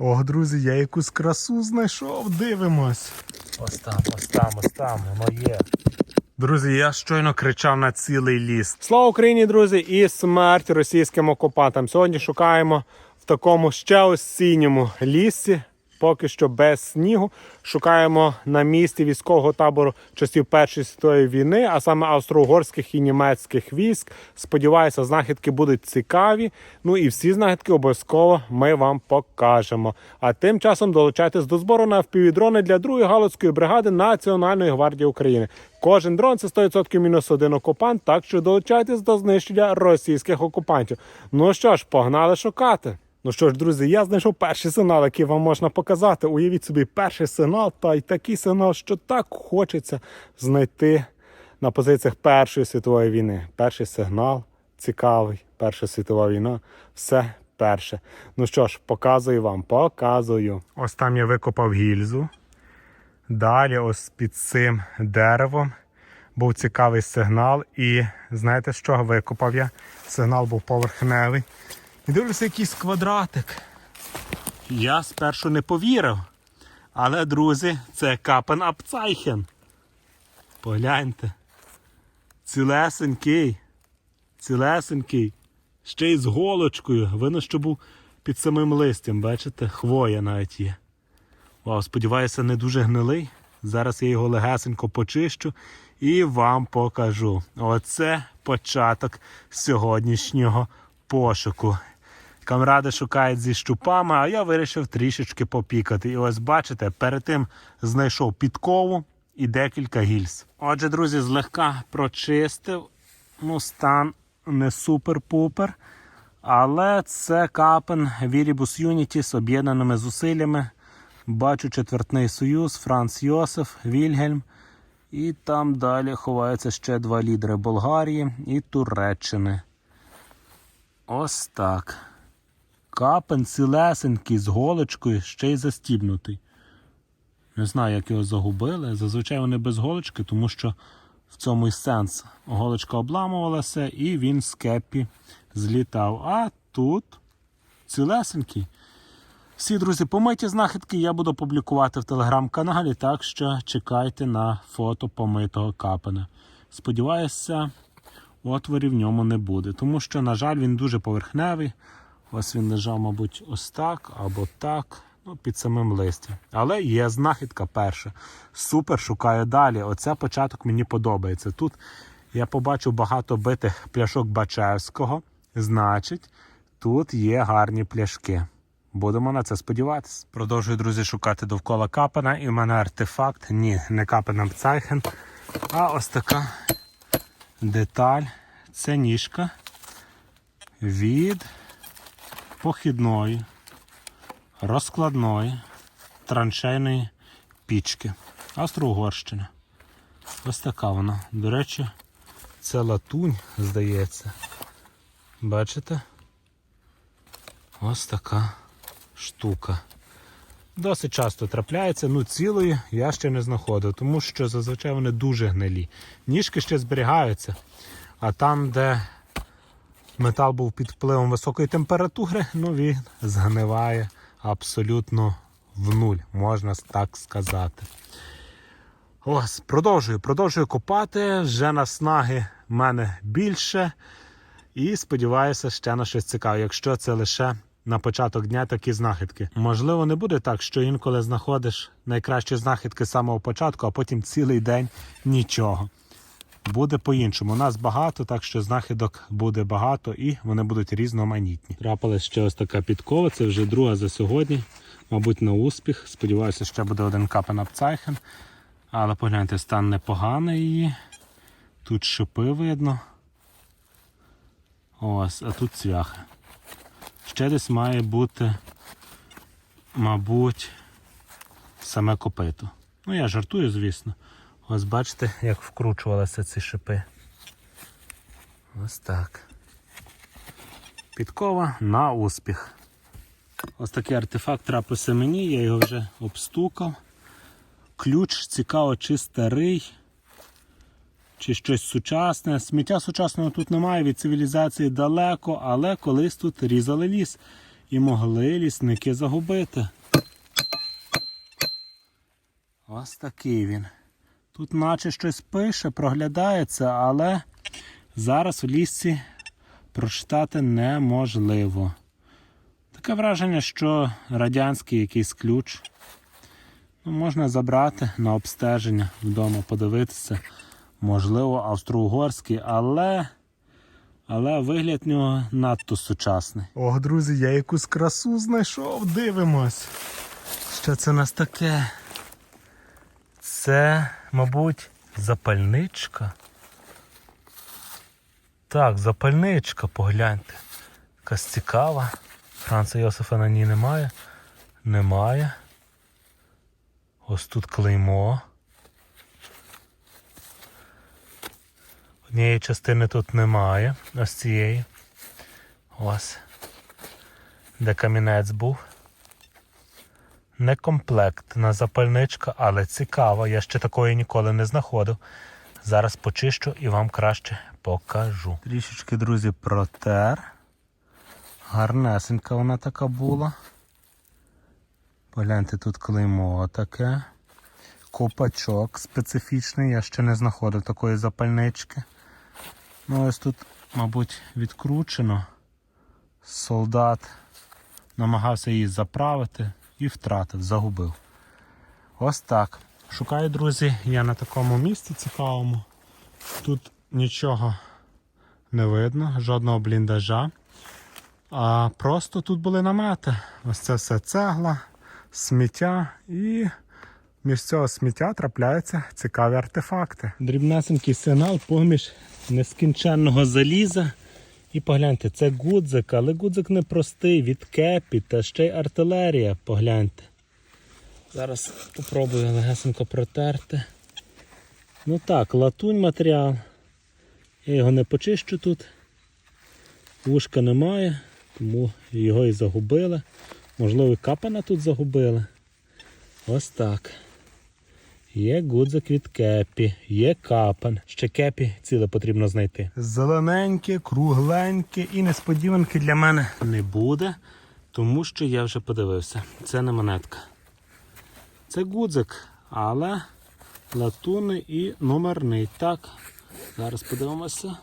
Ох, друзі, я якусь красу знайшов, дивимось. Ось там, ось там, ось там, воно є. Друзі, я щойно кричав на цілий ліс. Слава Україні, друзі, і смерть російським окупантам. Сьогодні шукаємо в такому ще осінньому лісі, поки що без снігу. Шукаємо на місці військового табору часів Першої світової війни, а саме австро-угорських і німецьких військ. Сподіваюся, знахідки будуть цікаві. Ну і всі знахідки обов'язково ми вам покажемо. А тим часом долучайтесь до збору на впівдрони для другої галицької бригади Національної гвардії України. Кожен дрон це 100% мінус один окупант, так що долучайтесь до знищення російських окупантів. Ну що ж, погнали шукати. Ну що ж, друзі, я знайшов перший сигнал, який вам можна показати. Уявіть собі, перший сигнал, та й такий сигнал, що так хочеться знайти на позиціях Першої світової війни. Перший сигнал цікавий, Перша світова війна, все перше. Ну що ж, показую вам, показую. Ось там я викопав гільзу. Далі, ось під цим деревом був цікавий сигнал. І знаєте що? Викопав я. Сигнал був поверхневий. І дивлюся якийсь квадратик. Я спершу не повірив. Але, друзі, це капен Апцайхен. Погляньте. Цілесенький. Цілесенький. Ще й з голочкою. Видно, що був під самим листям, бачите? Хвоя навіть є. Вау, сподіваюся, не дуже гнилий. Зараз я його легесенько почищу і вам покажу. Оце початок сьогоднішнього пошуку. Камради шукають зі щупами, а я вирішив трішечки попікати. І ось бачите, перед тим знайшов підкову і декілька гільз. Отже, друзі, злегка прочистив. Ну, стан не супер-пупер. Але це капен Вірібус Юніті з об'єднаними зусиллями. Бачу четвертний союз, Франц Йосиф, Вільгельм. І там далі ховаються ще два лідери Болгарії і Туреччини. Ось так. Капен цілесенький з голочкою, ще й застібнутий. Не знаю, як його загубили. Зазвичай вони без голочки, тому що в цьому і сенс. Голочка обламувалася і він з кепі злітав. А тут цілесенький. Всі, друзі, помиті знахідки я буду публікувати в телеграм-каналі, так що чекайте на фото помитого капена. Сподіваюся, отворів в ньому не буде, тому що, на жаль, він дуже поверхневий. Ось він лежав, мабуть, ось так або так, ну, під самим листям. Але є знахідка перша. Супер, шукаю далі. Оце початок мені подобається. Тут я побачив багато битих пляшок Бачевського. Значить, тут є гарні пляшки. Будемо на це сподіватися. Продовжую, друзі, шукати довкола капана. І в мене артефакт. Ні, не капена Пцайхен, а ось така деталь. Це ніжка від похідної, розкладної, траншейної пічки. Австро-Угорщина. Ось така вона. До речі, це латунь, здається. Бачите? Ось така штука. Досить часто трапляється, ну цілої я ще не знаходив, тому що зазвичай вони дуже гнилі. Ніжки ще зберігаються, а там, де метал був під впливом високої температури, ну він згниває абсолютно в нуль, можна так сказати. Ось, продовжую, продовжую копати. Вже наснаги в мене більше. І сподіваюся, ще на щось цікаве, якщо це лише на початок дня такі знахідки. Можливо, не буде так, що інколи знаходиш найкращі знахідки з самого початку, а потім цілий день нічого. Буде по-іншому. У нас багато, так що знахідок буде багато і вони будуть різноманітні. Трапилась ще ось така підкова, це вже друга за сьогодні. Мабуть, на успіх. Сподіваюся, ще буде один капен апцайхен. Але погляньте, стан непоганий її. Тут шипи видно. Ось, а тут цвяхи. Ще десь має бути, мабуть, саме копито. Ну, я жартую, звісно. Ось бачите, як вкручувалися ці шипи. Ось так. Підкова на успіх. Ось такий артефакт трапився мені, я його вже обстукав. Ключ цікаво, чи старий, чи щось сучасне. Сміття сучасного тут немає, від цивілізації далеко, але колись тут різали ліс. і могли лісники загубити. Ось такий він. Тут наче щось пише, проглядається, але зараз у лісці прочитати неможливо. Таке враження, що радянський якийсь ключ. Ну, можна забрати на обстеження вдома, подивитися. Можливо, австро-угорський, але. Але вигляд нього надто сучасний. Ох, друзі, я якусь красу знайшов, дивимось. Що це у нас таке? Це, мабуть, запальничка. Так, запальничка, погляньте. Якась цікава. Франца Йосифа на ній немає. Немає. Ось тут клеймо. Однієї частини тут немає. Ось цієї. Ось. Де камінець був. Некомплектна запальничка, але цікава. Я ще такої ніколи не знаходив. Зараз почищу і вам краще покажу. Трішечки, друзі, протер. Гарнесенька вона така була. Погляньте, тут клеймо таке. Копачок специфічний, я ще не знаходив такої запальнички. Ну ось тут, мабуть, відкручено. Солдат намагався її заправити і втратив, загубив. Ось так. Шукаю, друзі, я на такому місці цікавому. Тут нічого не видно, жодного бліндажа. А просто тут були намети. Ось це все цегла, сміття і між цього сміття трапляються цікаві артефакти. Дрібнесенький сигнал поміж нескінченного заліза. І погляньте, це гудзик, але гудзик не простий, від кепі та ще й артилерія. Погляньте. Зараз спробую легесенько протерти. Ну так, латунь матеріал. Я його не почищу тут. Вушка немає, тому його і загубили. Можливо, і капана тут загубили. Ось так. Є гудзик від кепі, є капан. Ще кепі ціле потрібно знайти. Зелененьке, кругленьке і несподіванки для мене не буде, тому що я вже подивився. Це не монетка. Це гудзик, але латунний і номерний. Так, зараз подивимося.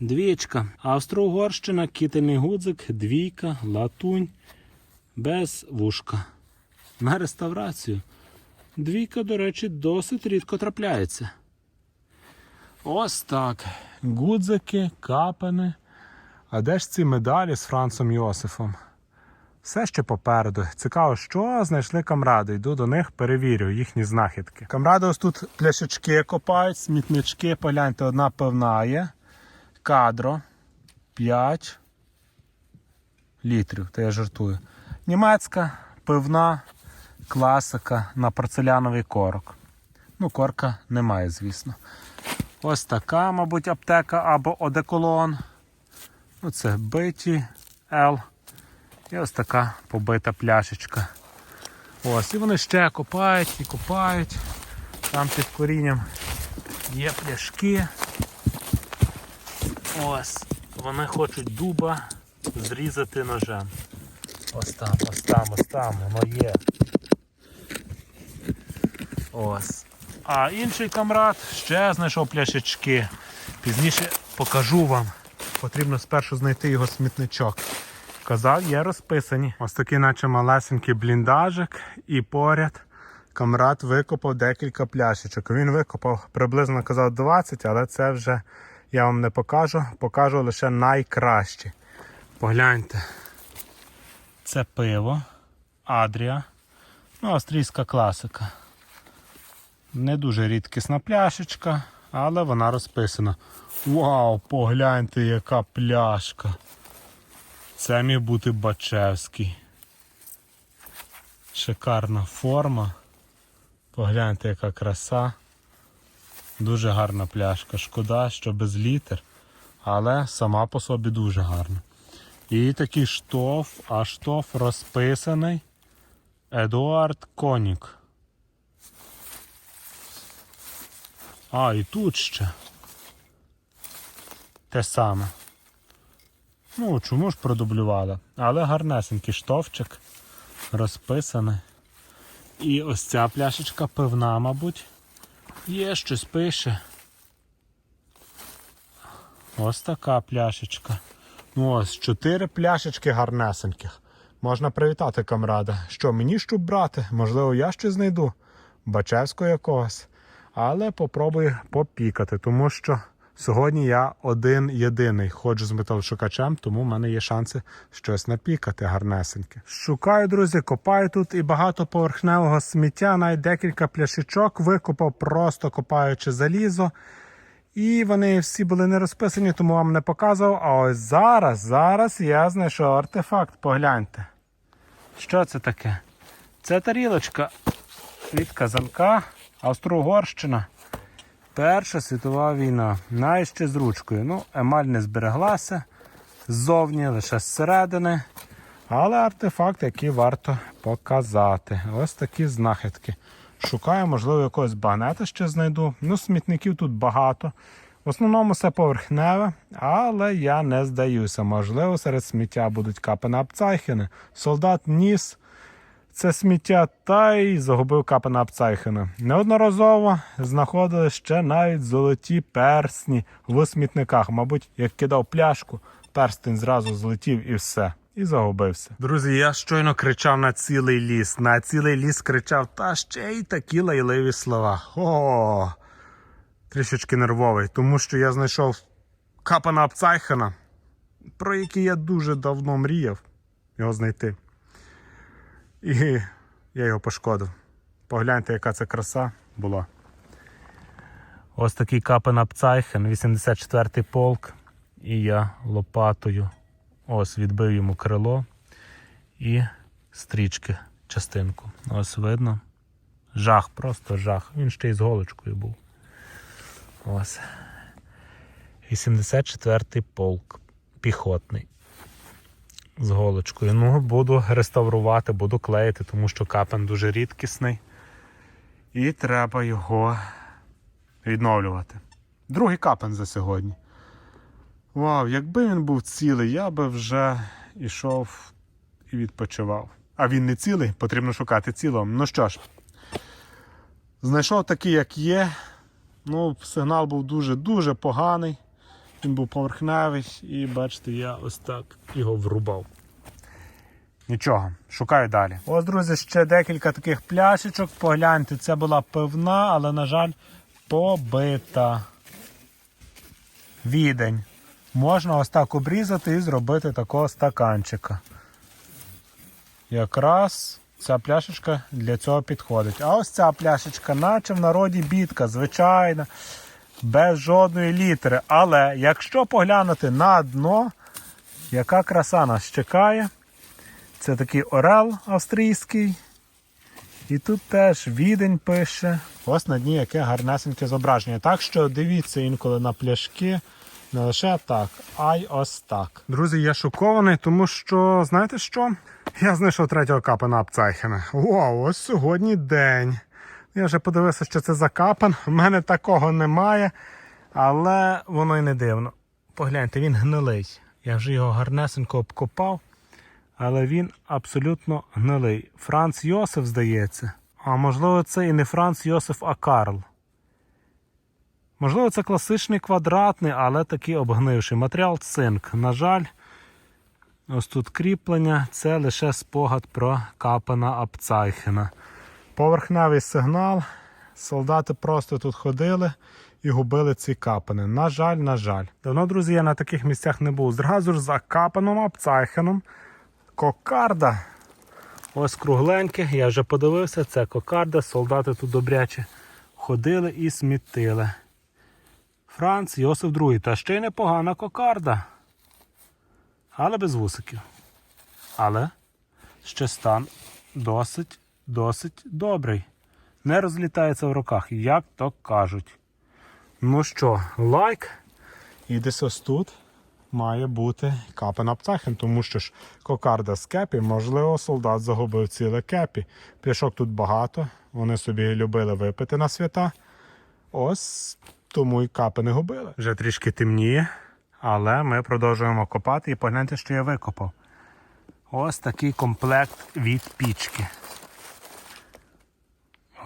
Двічка. Австро-Угорщина, кітельний гудзик, двійка, латунь, без вушка. На реставрацію. Двійка, до речі, досить рідко трапляється. Ось так. Гудзики, капани. А де ж ці медалі з Францом Йосифом? Все ще попереду. Цікаво, що знайшли камради. Йду до них, перевірю їхні знахідки. Камради ось тут пляшечки копають, смітнички, погляньте, одна пивна є. Кадро 5 літрів, то я жартую. Німецька пивна класика на порцеляновий корок. Ну, корка немає, звісно. Ось така, мабуть, аптека або одеколон. Ну, це биті L. І ось така побита пляшечка. Ось, і вони ще копають і копають. Там під корінням є пляшки. Ось, вони хочуть дуба зрізати ножем. Ось там, ось там, ось там, воно є. Ось. А інший камрад ще знайшов пляшечки. Пізніше покажу вам. Потрібно спершу знайти його смітничок. Казав, є розписані. Ось такий, наче малесенький бліндажик, і поряд камрад викопав декілька пляшечок. Він викопав приблизно казав 20, але це вже я вам не покажу. Покажу лише найкращі. Погляньте. Це пиво, Адрія. Ну, австрійська класика. Не дуже рідкісна пляшечка, але вона розписана. Вау, погляньте, яка пляшка. Це міг бути Бачевський. Шикарна форма. Погляньте, яка краса. Дуже гарна пляшка. Шкода, що без літер, але сама по собі дуже гарна. І такий штоф, а штоф розписаний Едуард Конік. А, і тут ще те саме. Ну, чому ж продублювала? Але гарнесенький штовчик розписаний. І ось ця пляшечка пивна, мабуть. Є щось пише. Ось така пляшечка. Ну ось, чотири пляшечки гарнесеньких. Можна привітати камрада. Що, мені щоб брати? Можливо, я щось знайду. Бачевського якогось. Але попробую попікати, тому що сьогодні я один єдиний ходжу з металошукачем, тому в мене є шанси щось напікати гарнесеньке. Шукаю, друзі, копаю тут і багато поверхневого сміття, навіть декілька пляшечок викопав, просто копаючи залізо. І вони всі були не розписані, тому вам не показував. А ось зараз, зараз я знайшов артефакт. Погляньте. Що це таке? Це тарілочка від казанка Австро-Угорщина. Перша світова війна. Навіть ще з ручкою. Ну, емаль не збереглася ззовні, лише зсередини. Але артефакт, який варто показати. Ось такі знахідки. Шукаю, можливо, якогось багнета ще знайду. Ну, смітників тут багато. В основному все поверхневе, але я не здаюся. Можливо, серед сміття будуть капи апцайхени. Солдат ніс це сміття та й загубив капана апцайхена. Неодноразово знаходили ще навіть золоті персні в смітниках. Мабуть, як кидав пляшку, перстень зразу злетів і все. І загубився. Друзі, я щойно кричав на цілий ліс. На цілий ліс кричав, та ще й такі лайливі слова. О, трішечки нервовий, тому що я знайшов капана апцайхена, про який я дуже давно мріяв його знайти. І я його пошкодив. Погляньте, яка це краса була. Ось такий капен Апцайхен, 84-й полк. І я лопатою ось відбив йому крило і стрічки частинку. Ось видно. Жах, просто жах. Він ще й з голочкою був. Ось. 84-й полк. Піхотний з голочкою. Ну, буду реставрувати, буду клеїти, тому що капен дуже рідкісний. І треба його відновлювати. Другий капен за сьогодні. Вау, якби він був цілий, я би вже ішов і відпочивав. А він не цілий, потрібно шукати цілого. Ну що ж, знайшов такий, як є. Ну, сигнал був дуже-дуже поганий. Він був поверхневий і бачите, я ось так його врубав. Нічого, шукаю далі. Ось, друзі, ще декілька таких пляшечок. Погляньте, це була пивна, але, на жаль, побита. Відень. Можна ось так обрізати і зробити такого стаканчика. Якраз ця пляшечка для цього підходить. А ось ця пляшечка, наче в народі бітка, звичайна без жодної літери. Але якщо поглянути на дно, яка краса нас чекає, це такий орел австрійський. І тут теж відень пише. Ось на дні яке гарнесеньке зображення. Так що дивіться інколи на пляшки. Не лише так, а й ось так. Друзі, я шокований, тому що, знаєте що? Я знайшов третього капана Апцайхена. Вау, ось сьогодні день. Я вже подивився, що це за капан. У мене такого немає, але воно й не дивно. Погляньте, він гнилий. Я вже його гарнесенько обкопав, але він абсолютно гнилий. Франц Йосиф, здається. А можливо, це і не Франц Йосиф, а Карл. Можливо, це класичний квадратний, але такий обгнивший. Матеріал цинк. На жаль, ось тут кріплення це лише спогад про капана Апцайхена. Поверхневий сигнал. Солдати просто тут ходили і губили ці капани. На жаль, на жаль. Давно, друзі, я на таких місцях не був. Зразу ж за капаном Апцайхеном. Кокарда. Ось кругленьке, я вже подивився, це кокарда. Солдати тут добряче ходили і смітили. Франц Йосиф II. Та ще й непогана кокарда. Але без вусиків. Але ще стан досить досить добрий. Не розлітається в руках, як то кажуть. Ну що, лайк. І десь ось тут має бути капен апцахен, тому що ж кокарда з кепі, можливо, солдат загубив ціле кепі. Пляшок тут багато, вони собі любили випити на свята. Ось тому і капи не губили. Вже трішки темніє, Але ми продовжуємо копати і погляньте, що я викопав. Ось такий комплект від пічки.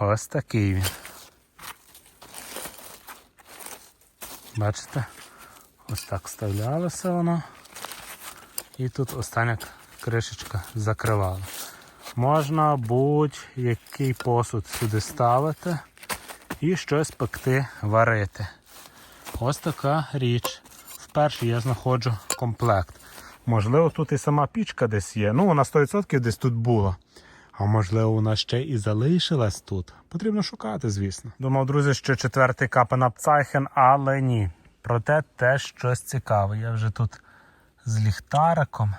Ось такий він. Бачите? Ось так вставлялося воно. І тут остання кришечка закривала. Можна будь-який посуд сюди ставити і щось пекти, варити. Ось така річ. Вперше я знаходжу комплект. Можливо, тут і сама пічка десь є. Ну, вона 100% десь тут була. А можливо, вона ще і залишилась тут. Потрібно шукати, звісно. Думав, друзі, що четвертий капен Апцайхен, але ні. Проте теж щось цікаве. Я вже тут з ліхтариком.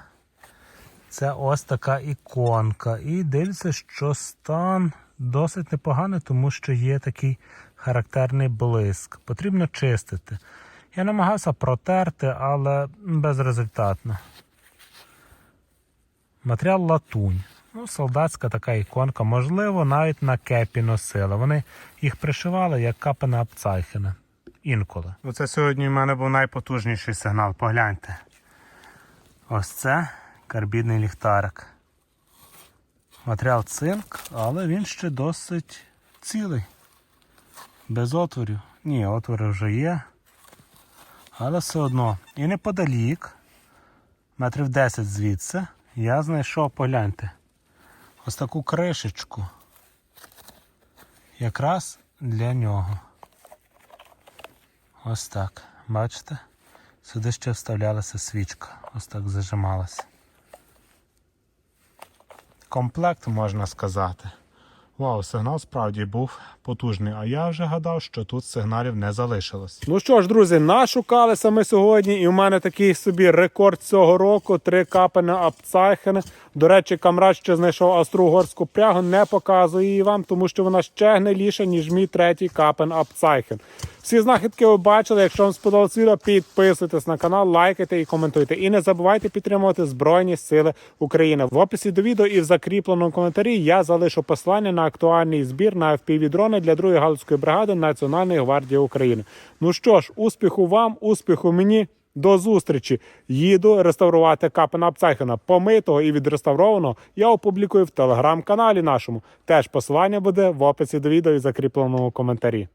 Це ось така іконка. І дивиться, що стан досить непоганий, тому що є такий характерний блиск. Потрібно чистити. Я намагався протерти, але безрезультатно. Матеріал латунь. Ну, солдатська така іконка, можливо, навіть на кепі носили. Вони їх пришивали як капена Апцайхена. Інколи. Оце сьогодні в мене був найпотужніший сигнал. Погляньте. Ось це карбідний ліхтарик. Матеріал цинк, але він ще досить цілий. Без отворів. Ні, отвори вже є. Але все одно. І неподалік, метрів 10 звідси, я знайшов, погляньте, ось таку кришечку. Якраз для нього. Ось так. Бачите? Сюди ще вставлялася свічка. Ось так зажималася. Комплект, можна сказати. Вау, сигнал справді був потужний, а я вже гадав, що тут сигналів не залишилось. Ну що ж, друзі, нашукалися ми сьогодні, і в мене такий собі рекорд цього року: три капени Апцайхен. До речі, камрад ще знайшов австро-угорську прягу, не показую її вам, тому що вона ще гниліша, ніж мій третій капен Апцайхен. Всі знахідки ви бачили. Якщо вам сподобалось відео, підписуйтесь на канал, лайкайте і коментуйте. І не забувайте підтримувати Збройні Сили України. В описі до відео і в закріпленому коментарі я залишу посилання на актуальний збір на FPV-дрони для другої галицької бригади Національної гвардії України. Ну що ж, успіху вам, успіху мені. До зустрічі. Їду реставрувати капена Апцайхена. Помитого і відреставрованого я опублікую в телеграм-каналі нашому. Теж посилання буде в описі до відео і закріпленому коментарі.